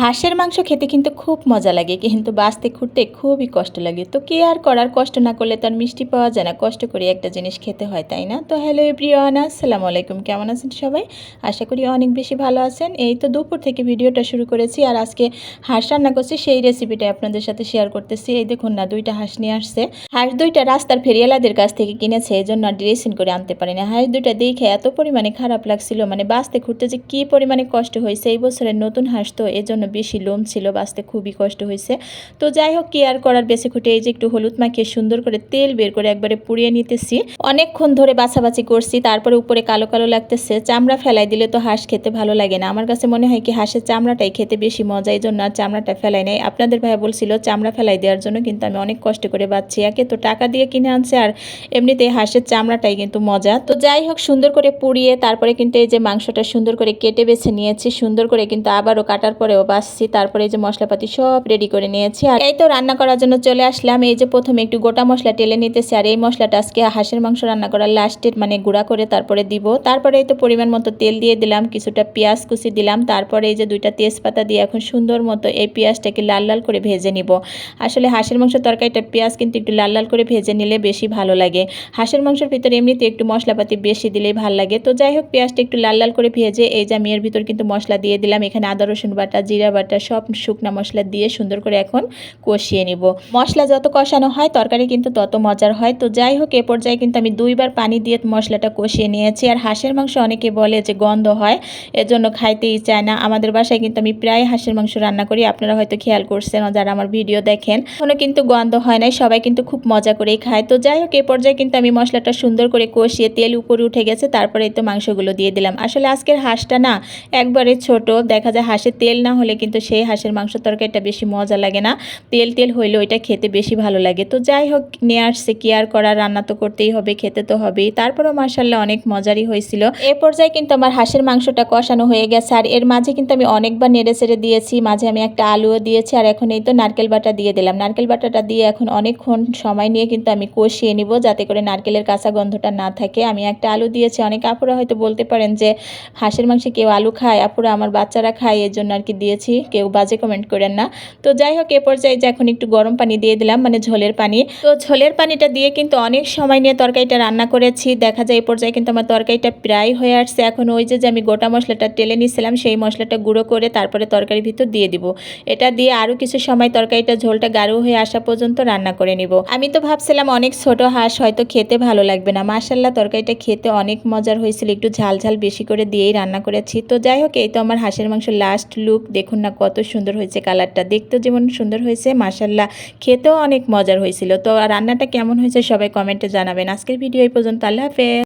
হাঁসের মাংস খেতে কিন্তু খুব মজা লাগে, কিন্তু বাঁচতে খুঁড়তে খুবই কষ্ট লাগে। তো কে আর করার? কষ্ট না করলে তার মিষ্টি পাওয়া যায় না। কষ্ট করে একটা জিনিস খেতে হয়, তাই না? তো হ্যালো এভরিওয়ান, আসসালামু আলাইকুম। কেমন আছেন সবাই? আশা করি অনেক বেশি ভালো আছেন। এই তো দুপুর থেকে ভিডিওটা শুরু করেছি, আর আজকে হাঁস রান্না করছি, সেই রেসিপিটা আপনাদের সাথে শেয়ার করতেছি। এই দেখুন না, দুইটা হাঁস নিয়ে আসছে। হাঁস দুইটা রাস্তার ফেরিয়ালাদের কাছ থেকে কিনেছে, এই জন্য ড্রেসিং করে আনতে পারি না। হাঁস দুইটা দেখে এত পরিমাণে খারাপ লাগছিল মানে বাঁচতে খুঁড়তে যে কী পরিমাণে কষ্ট হয়েছে। এই বছরের নতুন হাঁস তো এই জন্য বেশি লোম ছিল, বাঁচতে খুবই কষ্ট হয়েছে। তো যাই হোক কি আর করার বেশি খুঁটে এই যে একটু হলুদ মাখিয়ে সুন্দর করে তেল বের করে একবারে পুড়িয়ে নিতেছি। অনেকক্ষণ ধরে বাছাবাছি করছি, তারপরে উপরে কালো কালো লাগতেছে। চামড়া ফেলাই দিলে তো হাঁস খেতে ভালো লাগে না। আমার কাছে মনে হয় কি, হাঁসের চামড়াটাই খেতে বেশি মজা এই জন্য আর চামড়াটা ফেলাই নেই। আপনাদের ভাই বলছিল, চামড়া ফেলাই দেওয়ার জন্য কিন্তু আমি অনেক কষ্ট করে বাচ্ছি। একে তো টাকা দিয়ে কিনে আনছে, আর এমনিতে হাঁসের চামড়াটাই কিন্তু মজা। তো যাই হোক সুন্দর করে পুড়িয়ে তারপরে কিন্তু এই যে মাংসটা সুন্দর করে কেটে বেছে নিয়েছি। সুন্দর করে কিন্তু আবারও কাটার পরেও বাছছি তারপরে এই যে মশলাপাতি সব রেডি করে নিয়েছি। আর এই তো রান্না করার জন্য চলে আসলাম। এই যে প্রথমে একটু গোটা মশলা টেলে নিতেছি, আর এই মশলাটা আজকে হাঁসের মাংস রান্না করার লাস্টের মানে গুঁড়া করে তারপরে দিব। তারপরে এই তো পরিমাণ মতো তেল দিয়ে দিলাম, কিছুটা পেঁয়াজ কুচি দিলাম। তারপরে এই যে দুইটা তেজপাতা দিয়ে এখন সুন্দর মতো এই পেঁয়াজটাকে লাল লাল করে ভেজে নিব। আসলে হাঁসের মাংস তরকারিটা পেঁয়াজ কিন্তু একটু লাল লাল করে ভেজে নিলে বেশি ভালো লাগে। হাঁসের মাংসের ভিতরে এমনিতে একটু মশলাপাতি বেশি দিলেই ভালো লাগে। তো যাই হোক, পেঁয়াজটা একটু লাল লাল করে ভেজে এই যে আমি এর ভিতর কিন্তু মশলা দিয়ে দিলাম। এখানে আদা, রসুন বাটা, জিরা বাটা সব শুকনা মশলা দিয়ে সুন্দর করে এখন কষিয়ে নিব। মশলা যত কষানো হয়, তরকারি কিন্তু তত মজার হয়। তো যাই হোক, এ পর্যায়ে কিন্তু আমি দুইবার পানি দিয়ে মশলাটা কষিয়ে নিয়েছি। আর হাঁসের মাংস অনেকে বলে যে গন্ধ হয়, এজন্য খাইতেই চায় না। আমাদের বাসায় কিন্তু আমি প্রায় হাঁসের মাংস রান্না করি। আপনারা হয়তো খেয়াল করছেন যারা আমার ভিডিও দেখেন কোনো কিন্তু গন্ধ হয় নাই। সবাই কিন্তু খুব মজা করেই খায়। তো যাই হোক, এ পর্যায়ে কিন্তু আমি মশলাটা সুন্দর করে কষিয়ে তেল উপরে উঠে গেছে। তারপরে তো মাংসগুলো দিয়ে দিলাম। আসলে আজকের হাঁসটা না একবারে ছোট। দেখা যায় হাঁসের তেল না হলে কিন্তু সেই হাঁসের মাংস তরকারিটা বেশি মজা লাগে না। তেল তেল হইলে ওইটা খেতে বেশি ভালো লাগে। তো যাই হোক, নিয়ে আসছে কি আর করা রান্না তো করতেই হবে, খেতে তো হবেই। তারপরেও মার্শাল্লাহ অনেক মজারই হয়েছিল। এ পর্যায়ে কিন্তু আমার হাঁসের মাংসটা কষানো হয়ে গেছে। আর এর মাঝে কিন্তু আমি অনেকবার নেড়ে চেড়ে দিয়েছি। মাঝে আমি একটা আলুও দিয়েছি। আর এখন এই তো নারকেল বাটা দিয়ে দিলাম। নারকেল বাটাটা দিয়ে এখন অনেকক্ষণ সময় নিয়ে কিন্তু আমি কষিয়ে নিব, যাতে করে নারকেলের কাঁচা গন্ধটা না থাকে। আমি একটা আলু দিয়েছি। অনেক আপুরা হয়তো বলতে পারেন যে, হাঁসের মাংসে কেউ আলু খায়? আপুরা আমার বাচ্চারা খায়, এর জন্য আর কি দিয়েছি। কেউ বাজে কমেন্ট করেন না। তো যাই হোক এ পর্যায়ে যে এখন একটু গরম পানি দিয়ে দিলাম মানে ঝোলের পানি। তো ঝোলের পানিটা দিয়ে কিন্তু অনেক সময় নিয়ে তরকারিটা রান্না করেছি। দেখা যায় এই পর্যায়ে কিন্তু আমার তরকারিটা প্রায় হয়ে আসছে। এখন ওই যে আমি গোটা মশলাটা টেলে নিয়েছিলাম সেই মশলাটা গুঁড়ো করে তারপরে তরকারির ভিতর দিয়ে দিব। এটা দিয়ে আরও কিছু সময় তরকারিটা, ঝোলটা গাঢ় হয়ে আসা পর্যন্ত রান্না করে নিব। আমি তো ভাবছিলাম অনেক ছোট হাঁস, হয়তো খেতে ভালো লাগবে না। মাসাল্লাহ তরকারিটা খেতে অনেক মজার হয়েছিল। একটু ঝাল ঝাল বেশি করে দিয়েই রান্না করেছি। তো যাই হোক এই তো আমার হাঁসের মাংস লাস্ট লুক দেখুন না কত সুন্দর হয়েছে কালারটা। দেখতেও যেমন সুন্দর হয়েছে মাসাল্লাহ খেতেও অনেক মজার হয়েছিল। তো রান্নাটা কেমন হয়েছে সবাই কমেন্টে জানাবেন। আজকের ভিডিও এই পর্যন্ত। আল্লাহ হাফেজ।